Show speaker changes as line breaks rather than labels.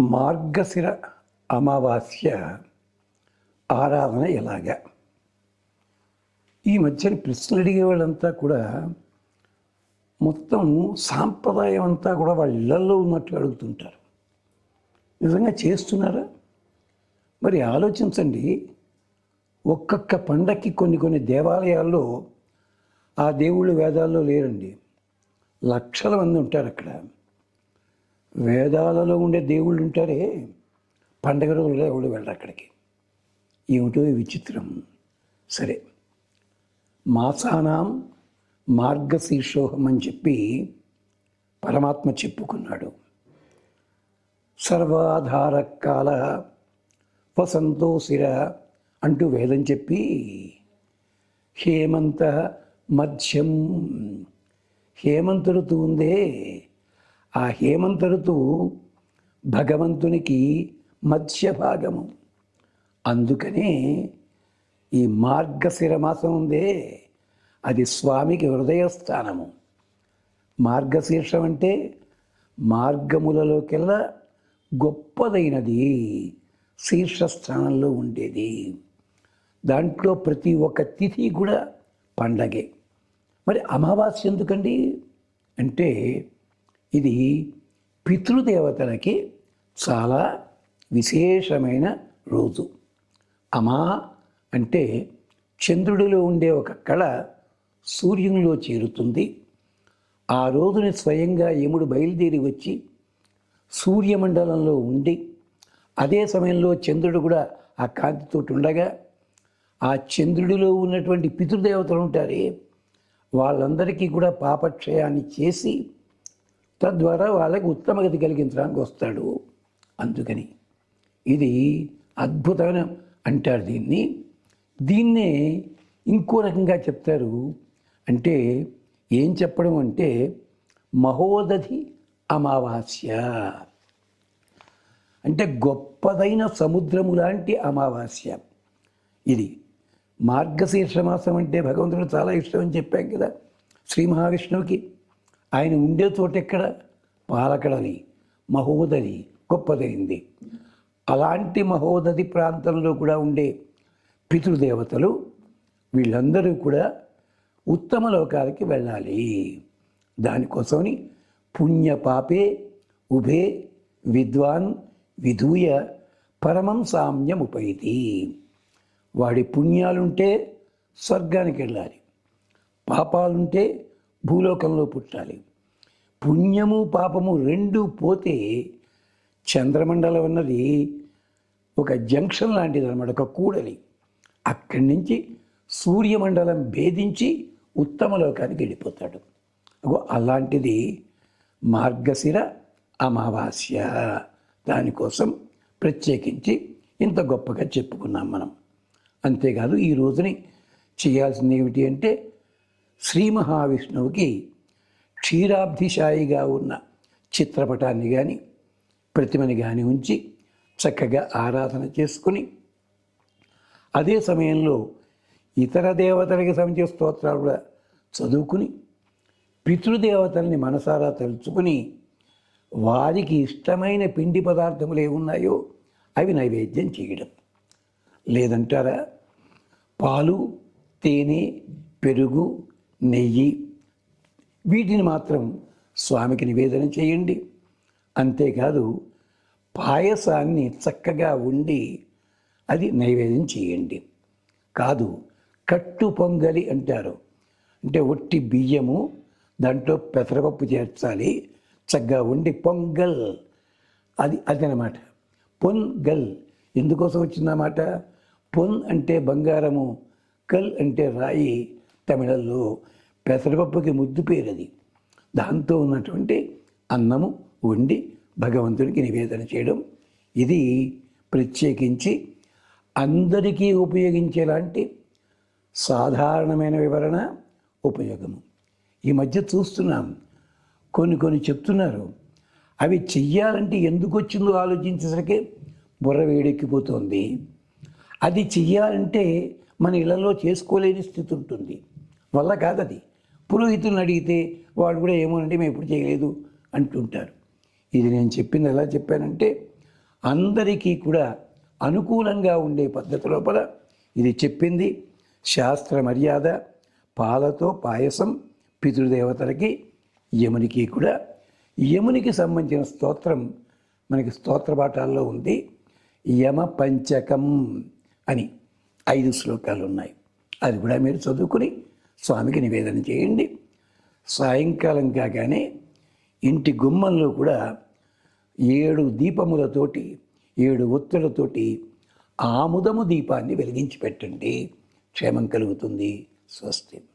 మార్గశిర అమావాస్య ఆరాధన ఎలాగా ఈ మధ్యన ప్రశ్నలు అడిగే వాళ్ళంతా కూడా మొత్తం సాంప్రదాయం అంతా కూడా వాళ్ళ ఇళ్ళలో అడుగుతుంటారు. నిజంగా చేస్తున్నారా? మరి ఆలోచించండి. ఒక్కొక్క పండక్కి కొన్ని కొన్ని దేవాలయాల్లో ఆ దేవుళ్ళు వేదాల్లో లేరండి. లక్షల మంది ఉంటారు అక్కడ వేదాలలో ఉండే దేవుళ్ళు ఉంటారే పండగ రోజుల్లో ఎవడు వెళ్ళరు అక్కడికి. ఏమిటో విచిత్రం. సరే మాసానాం మార్గశీర్షోహం అని చెప్పి పరమాత్మ చెప్పుకున్నాడు. సర్వాధార కాల వసంతోశిర అంటూ వేదం చెప్పి హేమంత మధ్యం హేమంత ఋతువు ఉందే ఆ హేమంత ఋతువు భగవంతునికి మత్స్య భాగము అందుకనే ఈ మార్గశిర మాసం ఉందే అది స్వామికి హృదయస్థానము. మార్గశీర్షం అంటే మార్గములలోకెల్లా గొప్పదైనది శీర్షస్థానంలో ఉండేది. దాంట్లో ప్రతి ఒక్క తిథి కూడా పండగే. మరి అమావాస్య ఎందుకండి? అంటే ఇది పితృదేవతలకి చాలా విశేషమైన రోజు. అమా అంటే చంద్రుడిలో ఉండే ఒక కళ సూర్యునిలో చేరుతుంది. ఆ రోజుని స్వయంగా యముడు బయలుదేరి వచ్చి సూర్యమండలంలో ఉండి అదే సమయంలో చంద్రుడు కూడా ఆ కాంతితో ఉండగా ఆ చంద్రుడిలో ఉన్నటువంటి పితృదేవతలు ఉంటారే వాళ్ళందరికీ కూడా పాపక్షయాన్ని చేసి తద్వారా వాళ్ళకి ఉత్తమగతి కలిగించడానికి వస్తాడు. అందుకని ఇది అద్భుతమైన అంటారు దీన్ని. దీన్నే ఇంకో రకంగా చెప్తారు. అంటే ఏం చెప్పడం అంటే మహోదధి అమావాస్య. అంటే గొప్పదైన సముద్రము లాంటి అమావాస్య. ఇది మార్గశీర్షమాసం అంటే భగవంతుడు చాలా ఇష్టం అని చెప్పాం కదా శ్రీ మహావిష్ణువుకి. ఆయన ఉండే చోట ఎక్కడ? పాలకడని మహోదరి గొప్పదైంది. అలాంటి మహోదది ప్రాంతంలో కూడా ఉండే పితృదేవతలు వీళ్ళందరూ కూడా ఉత్తమ లోకాలకి వెళ్ళాలి. దానికోసమని పుణ్య పాపే ఉభే విద్వాన్ విధూయ పరమం సామ్యం ఉపైతి. వాడి పుణ్యాలుంటే స్వర్గానికి వెళ్ళాలి. పాపాలుంటే భూలోకంలో పుట్టాలి. పుణ్యము పాపము రెండు పోతే చంద్రమండలం అన్నది ఒక జంక్షన్ లాంటిది అనమాట ఒక కూడలి. అక్కడి నుంచి సూర్యమండలం భేదించి ఉత్తమ లోకానికి వెళ్ళిపోతాడు అలాంటిది మార్గశిర అమావాస్య. దానికోసం ప్రత్యేకించి ఇంత గొప్పగా చెప్పుకున్నాం మనం. అంతేకాదు ఈ రోజుని చేయాల్సింది ఏమిటి అంటే శ్రీ మహావిష్ణువుకి క్షీరాబ్ధిశాయిగా ఉన్న చిత్రపటాన్ని కానీ ప్రతిమని కానీ ఉంచి చక్కగా ఆరాధన చేసుకుని అదే సమయంలో ఇతర దేవతలకి సంబంధించిన స్తోత్రాలు కూడా చదువుకుని పితృదేవతల్ని మనసారా తలుచుకుని వారికి ఇష్టమైన పిండి పదార్థములు ఏమున్నాయో అవి నైవేద్యం చేయడం. లేదంటారా? పాలు తేనె పెరుగు నెయ్యి వీటిని మాత్రం స్వామికి నివేదన చేయండి. అంతేకాదు పాయసాన్ని చక్కగా ఉండి అది నైవేద్యం చేయండి. కాదు కట్టు పొంగలి అంటారు. అంటే ఒట్టి బియ్యము దాంట్లో పెసరపప్పు చేర్చాలి చక్కగా ఉండి పొంగల్. అది అదనమాట. పొంగల్. ఎందుకోసం వచ్చిందన్నమాట? పొన్ అంటే బంగారము కల్ అంటే రాయి తమిళంలో పెసరపప్పుకి ముద్దు పేరు అది దాంతో ఉన్నటువంటి అన్నము వండి భగవంతుడికి నివేదన చేయడం. ఇది ప్రత్యేకించి అందరికీ ఉపయోగించేలాంటి సాధారణమైన వివరణ ఉపయోగము. ఈ మధ్య చూస్తున్నాం. కొన్ని కొన్ని చెప్తున్నారు. అవి చెయ్యాలంటే ఎందుకు వచ్చిందో ఆలోచించేసరికి బుర్ర వేడెక్కిపోతుంది. అది చెయ్యాలంటే మన ఇళ్ళలో చేసుకోలేని స్థితి ఉంటుంది. వల్ల కాదది. పురోహితులను అడిగితే వాడు కూడా ఏమోనంటే మేము ఎప్పుడు చేయలేదు అంటుంటారు. ఇది నేను చెప్పింది ఎలా చెప్పానంటే అందరికీ కూడా అనుకూలంగా ఉండే పద్ధతి లోపల ఇది చెప్పింది. శాస్త్ర మర్యాద పాలతో పాయసం పితృదేవతలకి యమునికి కూడా. యమునికి సంబంధించిన స్తోత్రం మనకి స్తోత్ర పాఠాల్లో ఉంది. యమ పంచకం అని ఐదు శ్లోకాలు ఉన్నాయి. అది కూడా మీరు చదువుకుని స్వామికి నివేదన చేయండి. సాయంకాలం కాగానే ఇంటి గుమ్మంలో కూడా ఏడు దీపములతోటి ఏడు ఒత్తులతోటి ఆముదము దీపాన్ని వెలిగించి పెట్టండి. క్షేమం కలుగుతుంది. స్వస్తి.